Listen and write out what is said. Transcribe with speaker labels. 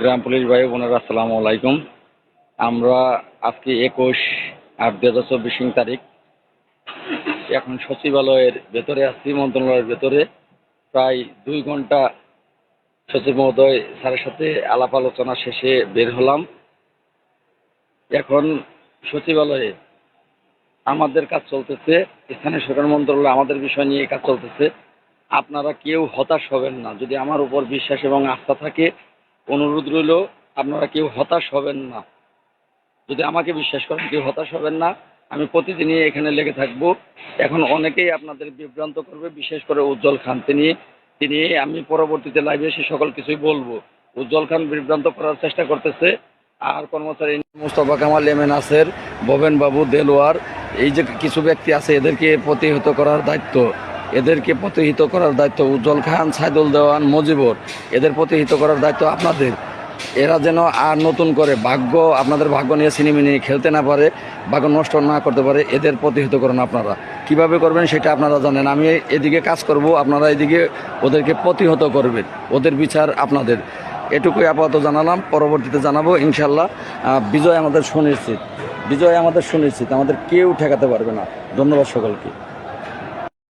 Speaker 1: গ্রাম police ভাই বোনেরা, আসসালামু আলাইকুম। আমরা আজকে একুশ আট দু হাজার চব্বিশ তারিখ। এখন সচিবালয়ের ভেতরে আছি, মন্ত্রণালয়ের ভেতরে। প্রায় দুই ঘণ্টা সচিব মহোদয় স্যারের সাথে আলাপ আলোচনা শেষে বের হলাম। এখন সচিবালয়ে আমাদের কাজ চলতেছে, স্থানীয় সরকার মন্ত্রণালয় আমাদের বিষয় নিয়ে কাজ চলতেছে। আপনারা কেউ হতাশ হবেন না, যদি আমার উপর বিশ্বাস এবং আস্থা থাকে অনুরোধ রইল, আপনারা কেউ হতাশ হবেন না। যদি আমাকে বিশ্বাস করেন কেউ হতাশ হবেন না, আমি প্রতিদিনই এখানে লেগে থাকব। এখন অনেকেই আপনাদের বিভ্রান্ত করবে, বিশেষ করে উজ্জ্বল খান। তিনি তিনি, আমি পরবর্তীতে লাইভে এসে সকল কিছুই বলব। উজ্জ্বল খান বিভ্রান্ত করার চেষ্টা করতেছে। আর কর্মচারী মুস্তফা কামাল, এম এ নাসের, ভবেন বাবু, দেলোয়ার, এই যে কিছু ব্যক্তি আছে, এদেরকে প্রতিহত করার দায়িত্ব। এদেরকে প্রতিহিত করার দায়িত্ব উজ্জ্বল খান, সাইদুল দেওয়ান, মজিবর। এদের প্রতিহিত করার দায়িত্ব আপনাদের। এরা যেন আর নতুন করে ভাগ্য, আপনাদের ভাগ্য নিয়ে সিনেমি নিয়ে খেলতে না পারে, ভাগ্য নষ্ট না করতে পারে, এদের প্রতিহিত করেন আপনারা। কীভাবে করবেন সেটা আপনারা জানেন। আমি এদিকে কাজ করব, আপনারা এদিকে ওদেরকে প্রতিহত করবেন। ওদের বিচার আপনাদের। এটুকুই আপাতত জানালাম। পরবর্তীতে জানাব ইনশাল্লাহ বিজয় আমাদের সুনিশ্চিত। বিজয় আমাদের সুনিশ্চিত। আমাদের কেউ ঠেকাতে পারবে না। ধন্যবাদ সকলকে।